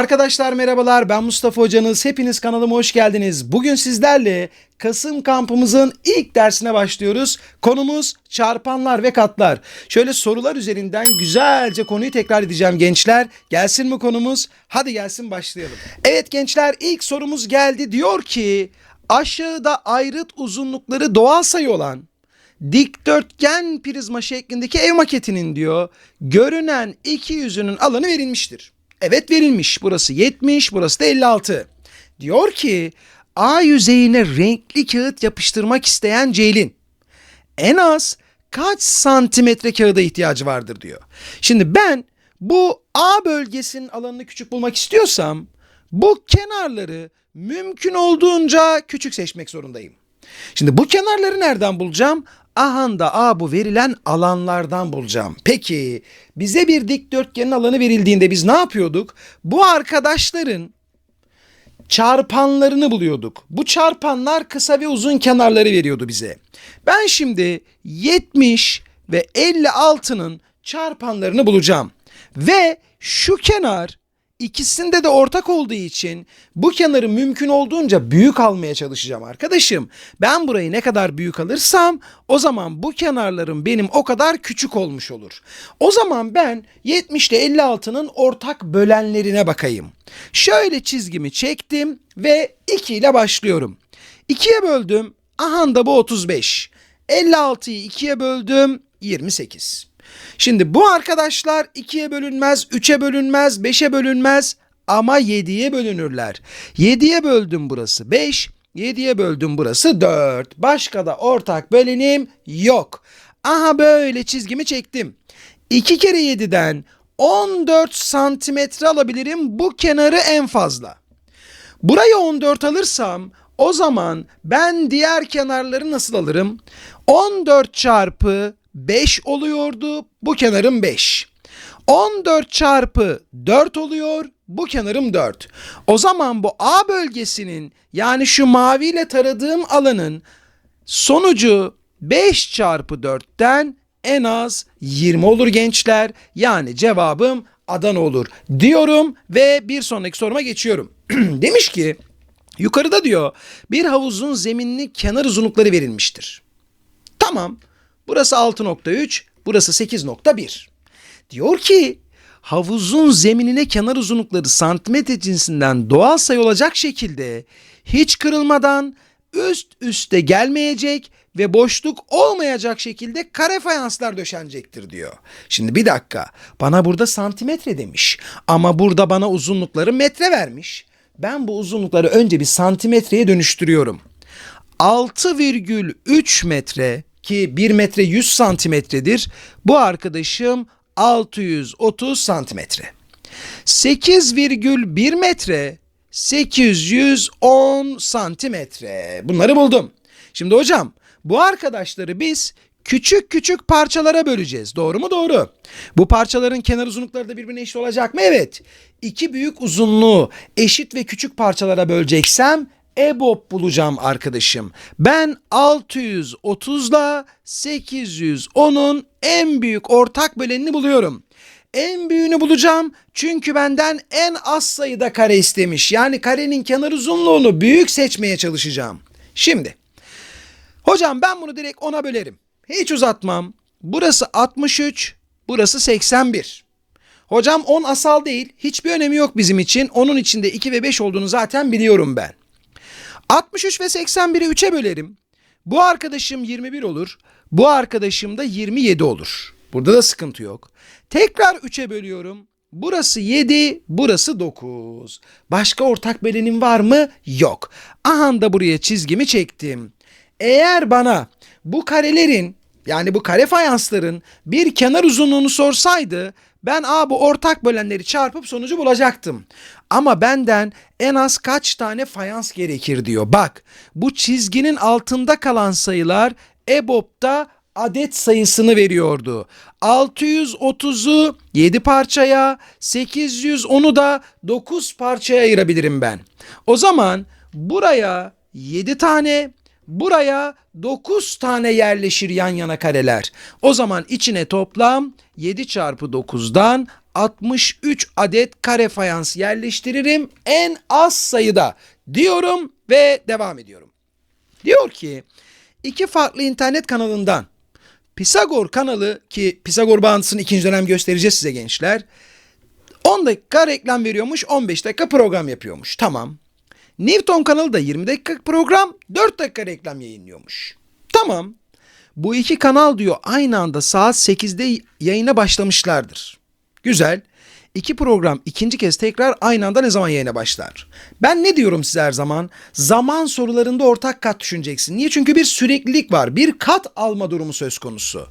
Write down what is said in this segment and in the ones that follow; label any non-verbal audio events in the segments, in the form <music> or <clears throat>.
Arkadaşlar merhabalar ben Mustafa Hocanız. Hepiniz kanalıma hoş geldiniz. Bugün sizlerle Kasım kampımızın ilk dersine başlıyoruz. Konumuz çarpanlar ve katlar. Şöyle sorular üzerinden güzelce konuyu tekrar edeceğim gençler. Gelsin mi konumuz? Hadi gelsin başlayalım. Evet gençler ilk sorumuz geldi. Diyor ki aşağıda ayrıt uzunlukları doğal sayı olan dikdörtgen prizma şeklindeki ev maketinin diyor görünen iki yüzünün alanı verilmiştir. Evet verilmiş. Burası 70, burası da 56. Diyor ki A yüzeyine renkli kağıt yapıştırmak isteyen Ceylin en az kaç santimetre kağıda ihtiyacı vardır diyor. Şimdi ben bu A bölgesinin alanını küçük bulmak istiyorsam bu kenarları mümkün olduğunca küçük seçmek zorundayım. Şimdi bu kenarları nereden bulacağım? Ahanda A bu verilen alanlardan bulacağım. Peki bize bir dikdörtgenin alanı verildiğinde biz ne yapıyorduk? Bu arkadaşların çarpanlarını buluyorduk. Bu çarpanlar kısa ve uzun kenarları veriyordu bize. Ben şimdi 70 ve 56'nın çarpanlarını bulacağım. Ve şu kenar ikisinde de ortak olduğu için bu kenarı mümkün olduğunca büyük almaya çalışacağım arkadaşım. Ben burayı ne kadar büyük alırsam o zaman bu kenarlarım benim o kadar küçük olmuş olur. O zaman ben 70 ile 56'nın ortak bölenlerine bakayım. Şöyle çizgimi çektim ve 2 ile başlıyorum. 2'ye böldüm. Aha da bu 35. 56'yı 2'ye böldüm. 28. Şimdi bu arkadaşlar 2'ye bölünmez, 3'e bölünmez, 5'e bölünmez ama 7'ye bölünürler. 7'ye böldüm burası 5, 7'ye böldüm burası 4. Başka da ortak bölenim yok. Aha böyle çizgimi çektim. 2 kere 7'den 14 santimetre alabilirim bu kenarı en fazla. Burayı 14 alırsam o zaman ben diğer kenarları nasıl alırım? 14 çarpı 5 oluyordu. Bu kenarım 5. 14 çarpı 4 oluyor. Bu kenarım 4. O zaman bu A bölgesinin yani şu maviyle taradığım alanın sonucu 5 çarpı 4'ten en az 20 olur gençler. Yani cevabım Adana olur diyorum ve bir sonraki soruma geçiyorum. <clears throat> Demiş ki yukarıda diyor bir havuzun zeminli kenar uzunlukları verilmiştir. Tamam. Burası 6.3, burası 8.1. Diyor ki havuzun zeminine kenar uzunlukları santimetre cinsinden doğal sayı olacak şekilde hiç kırılmadan üst üste gelmeyecek ve boşluk olmayacak şekilde kare fayanslar döşenecektir diyor. Şimdi bir dakika bana burada santimetre demiş ama burada bana uzunlukları metre vermiş. Ben bu uzunlukları önce bir santimetreye dönüştürüyorum. 6,3 metre ki 1 metre 100 santimetredir. Bu arkadaşım 630 santimetre. 8,1 metre 810 santimetre. Bunları buldum. Şimdi hocam bu arkadaşları biz küçük küçük parçalara böleceğiz. Doğru mu? Doğru. Bu parçaların kenar uzunlukları da birbirine eşit olacak mı? Evet. İki büyük uzunluğu eşit ve küçük parçalara böleceksem EBOB bulacağım arkadaşım. Ben 630 ile 810'un en büyük ortak bölenini buluyorum. En büyüğünü bulacağım çünkü benden en az sayıda kare istemiş. Yani karenin kenar uzunluğunu büyük seçmeye çalışacağım. Şimdi hocam ben bunu direkt 10'a bölerim. Hiç uzatmam. Burası 63, burası 81. Hocam 10 asal değil. Hiçbir önemi yok bizim için. Onun içinde 2 ve 5 olduğunu zaten biliyorum ben. 63 ve 81'i 3'e bölerim. Bu arkadaşım 21 olur. Bu arkadaşım da 27 olur. Burada da sıkıntı yok. Tekrar 3'e bölüyorum. Burası 7, burası 9. Başka ortak bölenim var mı? Yok. Aha da buraya çizgimi çektim. Eğer bana bu karelerin yani bu kare fayansların bir kenar uzunluğunu sorsaydı ben a bu ortak bölenleri çarpıp sonucu bulacaktım. Ama benden en az kaç tane fayans gerekir diyor. Bak bu çizginin altında kalan sayılar EBOB'da adet sayısını veriyordu. 630'u 7 parçaya, 810'u da 9 parçaya ayırabilirim ben. O zaman buraya 7 tane, buraya 9 tane yerleşir yan yana kareler. O zaman içine toplam 7 çarpı 9'dan 63 adet kare fayans yerleştiririm en az sayıda diyorum ve devam ediyorum. Diyor ki iki farklı internet kanalından Pisagor kanalı ki Pisagor bağıntısını ikinci dönem göstereceğiz size gençler. 10 dakika reklam veriyormuş 15 dakika program yapıyormuş. Tamam. Newton kanalı da 20 dakika program 4 dakika reklam yayınlıyormuş. Tamam. Bu iki kanal diyor aynı anda saat 8'de yayına başlamışlardır. Güzel. İki program ikinci kez tekrar aynı anda ne zaman yayına başlar? Ben ne diyorum size her zaman? Zaman sorularında ortak kat düşüneceksin. Niye? Çünkü bir süreklilik var. Bir kat alma durumu söz konusu.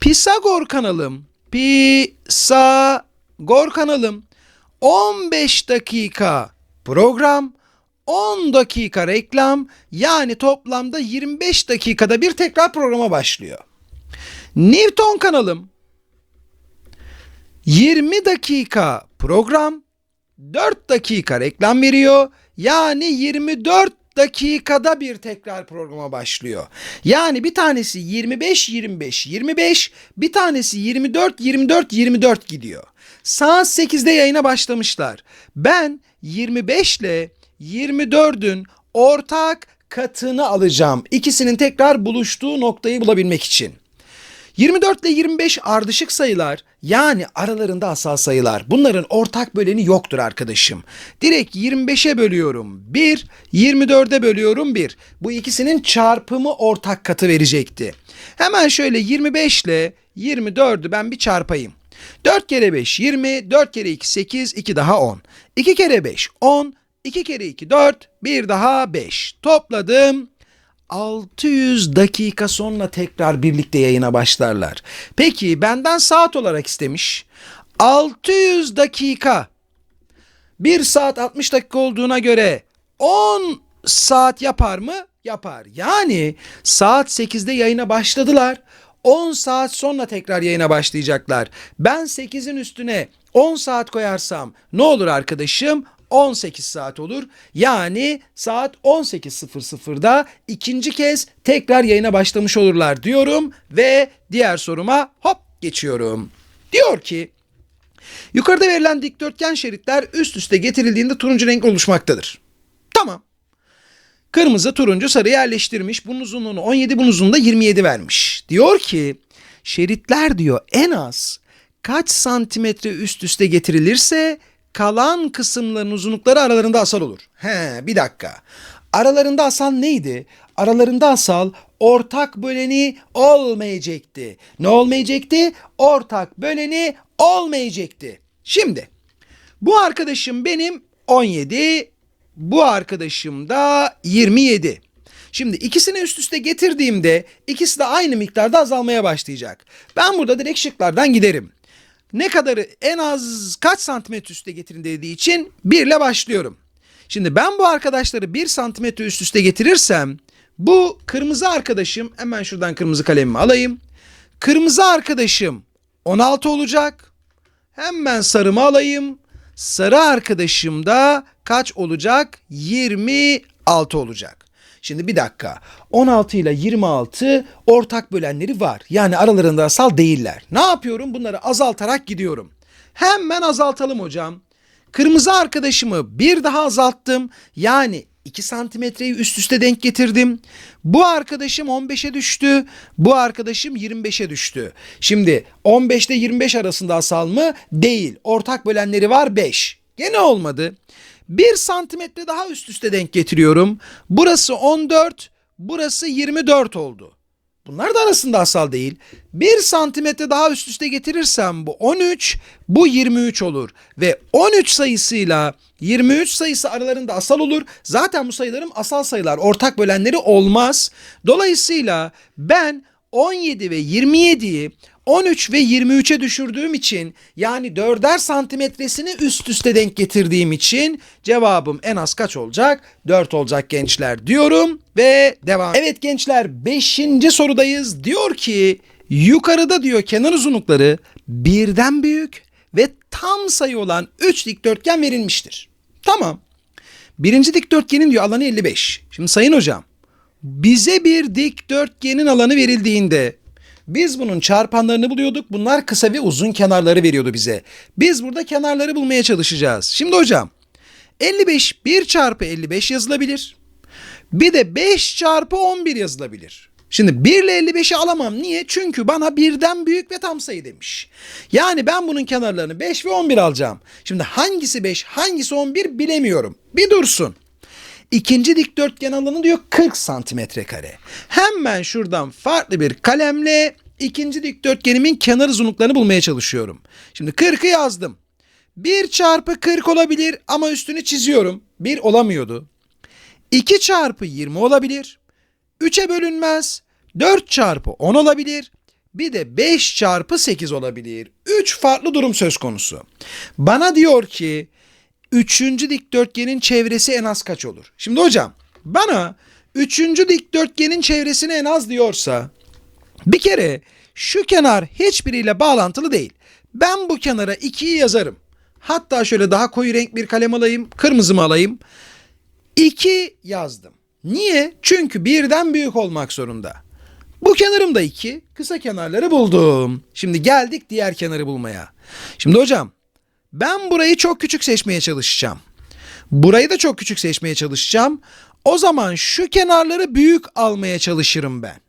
Pisagor kanalım. Pisagor kanalım. 15 dakika program, 10 dakika reklam yani toplamda 25 dakikada bir tekrar programa başlıyor. Newton kanalım 20 dakika program, 4 dakika reklam veriyor. Yani 24 dakikada bir tekrar programa başlıyor. Yani bir tanesi 25 25 25, bir tanesi 24 24 24 gidiyor. Saat 8'de yayına başlamışlar. Ben 25 ile 24'ün ortak katını alacağım. İkisinin tekrar buluştuğu noktayı bulabilmek için. 24 ile 25 ardışık sayılar yani aralarında asal sayılar. Bunların ortak böleni yoktur arkadaşım. Direkt 25'e bölüyorum 1, 24'e bölüyorum 1. Bu ikisinin çarpımı ortak katı verecekti. Hemen şöyle 25 ile 24'ü ben bir çarpayım. 4 kere 5 20, 4 kere 2 8, 2 daha 10. 2 kere 5 10, 2 kere 2 4, 1 daha 5. Topladım. 600 dakika sonra tekrar birlikte yayına başlarlar. Peki benden saat olarak istemiş. 600 dakika. 1 saat 60 dakika olduğuna göre 10 saat yapar mı? Yapar. Yani saat 8'de yayına başladılar. 10 saat sonra tekrar yayına başlayacaklar. Ben 8'in üstüne 10 saat koyarsam ne olur arkadaşım? 18 saat olur. Yani saat 18.00'da ikinci kez tekrar yayına başlamış olurlar diyorum ve diğer soruma hop geçiyorum. Diyor ki yukarıda verilen dikdörtgen şeritler üst üste getirildiğinde turuncu renk oluşmaktadır. Tamam. Kırmızı, turuncu, sarı yerleştirmiş. Bunun uzunluğunu 17, bunun uzunluğunu da 27 vermiş. Diyor ki şeritler diyor en az kaç santimetre üst üste getirilirse kalan kısımların uzunlukları aralarında asal olur. He bir dakika. Aralarında asal neydi? Aralarında asal ortak böleni olmayacaktı. Ne olmayacaktı? Ortak böleni olmayacaktı. Şimdi bu arkadaşım benim 17, bu arkadaşım da 27. Şimdi ikisini üst üste getirdiğimde ikisi de aynı miktarda azalmaya başlayacak. Ben burada direkt şıklardan giderim. Ne kadarı en az kaç santimetre üste getirin dediği için 1 ile başlıyorum. Şimdi ben bu arkadaşları 1 santimetre üst üste getirirsem bu kırmızı arkadaşım hemen şuradan kırmızı kalemimi alayım. Kırmızı arkadaşım 16 olacak. Hemen sarımı alayım. Sarı arkadaşım da kaç olacak? 26 olacak. Şimdi bir dakika. 16 ile 26 ortak bölenleri var. Yani aralarında asal değiller. Ne yapıyorum? Bunları azaltarak gidiyorum. Hemen azaltalım hocam. Kırmızı arkadaşımı bir daha azalttım. Yani 2 santimetreyi üst üste denk getirdim. Bu arkadaşım 15'e düştü. Bu arkadaşım 25'e düştü. Şimdi 15 ile 25 arasında asal mı? Değil. Ortak bölenleri var 5. Gene olmadı. 1 santimetre daha üst üste denk getiriyorum. Burası 14, burası 24 oldu. Bunlar da arasında asal değil. 1 santimetre daha üst üste getirirsem bu 13, bu 23 olur. Ve 13 sayısıyla 23 sayısı aralarında asal olur. Zaten bu sayılarım asal sayılar. Ortak bölenleri olmaz. Dolayısıyla ben 17 ve 27'yi 13 ve 23'e düşürdüğüm için yani 4'er santimetresini üst üste denk getirdiğim için cevabım en az kaç olacak? 4 olacak gençler diyorum ve devam. Evet gençler 5. sorudayız. Diyor ki yukarıda diyor kenar uzunlukları birden büyük ve tam sayı olan 3 dikdörtgen verilmiştir. Tamam. Birinci dikdörtgenin diyor alanı 55. Şimdi sayın hocam bize bir dikdörtgenin alanı verildiğinde biz bunun çarpanlarını buluyorduk. Bunlar kısa ve uzun kenarları veriyordu bize. Biz burada kenarları bulmaya çalışacağız. Şimdi hocam 55 1 çarpı 55 yazılabilir. Bir de 5 çarpı 11 yazılabilir. Şimdi 1 ile 55'i alamam. Niye? Çünkü bana birden büyük ve tam sayı demiş. Yani ben bunun kenarlarını 5 ve 11 alacağım. Şimdi hangisi 5 hangisi 11 bilemiyorum. Bir dursun. İkinci dikdörtgen alanı diyor 40 santimetre kare. Hemen şuradan farklı bir kalemle ikinci dikdörtgenimin kenar uzunluklarını bulmaya çalışıyorum. Şimdi 40'ı yazdım. 1 çarpı 40 olabilir ama üstünü çiziyorum. 1 olamıyordu. 2 çarpı 20 olabilir. 3'e bölünmez. 4 çarpı 10 olabilir. Bir de 5 çarpı 8 olabilir. 3 farklı durum söz konusu. Bana diyor ki üçüncü dikdörtgenin çevresi en az kaç olur? Şimdi hocam bana üçüncü dikdörtgenin çevresini en az diyorsa bir kere şu kenar hiçbiriyle bağlantılı değil. Ben bu kenara 2'yi yazarım. Hatta şöyle daha koyu renk bir kalem alayım, kırmızımı alayım. 2 yazdım. Niye? Çünkü birden büyük olmak zorunda. Bu kenarım da 2. Kısa kenarları buldum. Şimdi geldik diğer kenarı bulmaya. Şimdi hocam ben burayı çok küçük seçmeye çalışacağım. Burayı da çok küçük seçmeye çalışacağım. O zaman şu kenarları büyük almaya çalışırım ben.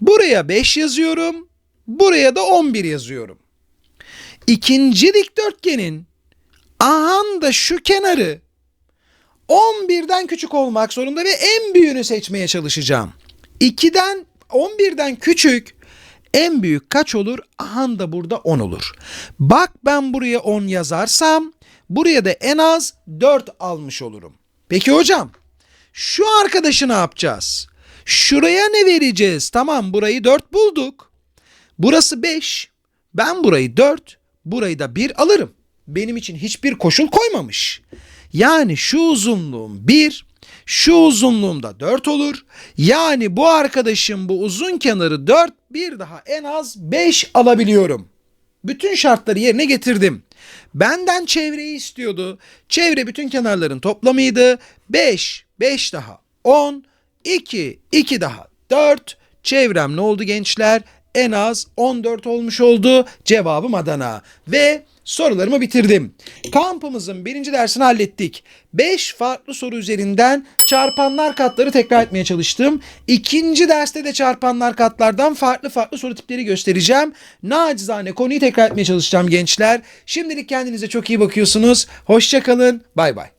Buraya 5 yazıyorum. Buraya da 11 yazıyorum. İkinci dikdörtgenin ahan da şu kenarı 11'den küçük olmak zorunda ve en büyüğünü seçmeye çalışacağım. 2'den 11'den küçük en büyük kaç olur? Ahan da burada 10 olur. Bak ben buraya 10 yazarsam buraya da en az 4 almış olurum. Peki hocam şu arkadaşı ne yapacağız? Şuraya ne vereceğiz? Tamam burayı 4 bulduk. Burası 5. Ben burayı 4, burayı da 1 alırım. Benim için hiçbir koşul koymamış. Yani şu uzunluğum 1, şu uzunluğum da 4 olur. Yani bu arkadaşım bu uzun kenarı 4, bir daha en az 5 alabiliyorum. Bütün şartları yerine getirdim. Benden çevreyi istiyordu. Çevre bütün kenarların toplamıydı. 5, 5 daha 10, 2, 2 daha 4. Çevrem ne oldu gençler? En az 14 olmuş oldu. Cevabım Adana. Ve sorularımı bitirdim. Kampımızın birinci dersini hallettik. 5 farklı soru üzerinden çarpanlar katları tekrar etmeye çalıştım. İkinci derste de çarpanlar katlardan farklı farklı soru tipleri göstereceğim. Nacizane konuyu tekrar etmeye çalışacağım gençler. Şimdilik kendinize çok iyi bakıyorsunuz. Hoşçakalın. Bay bay.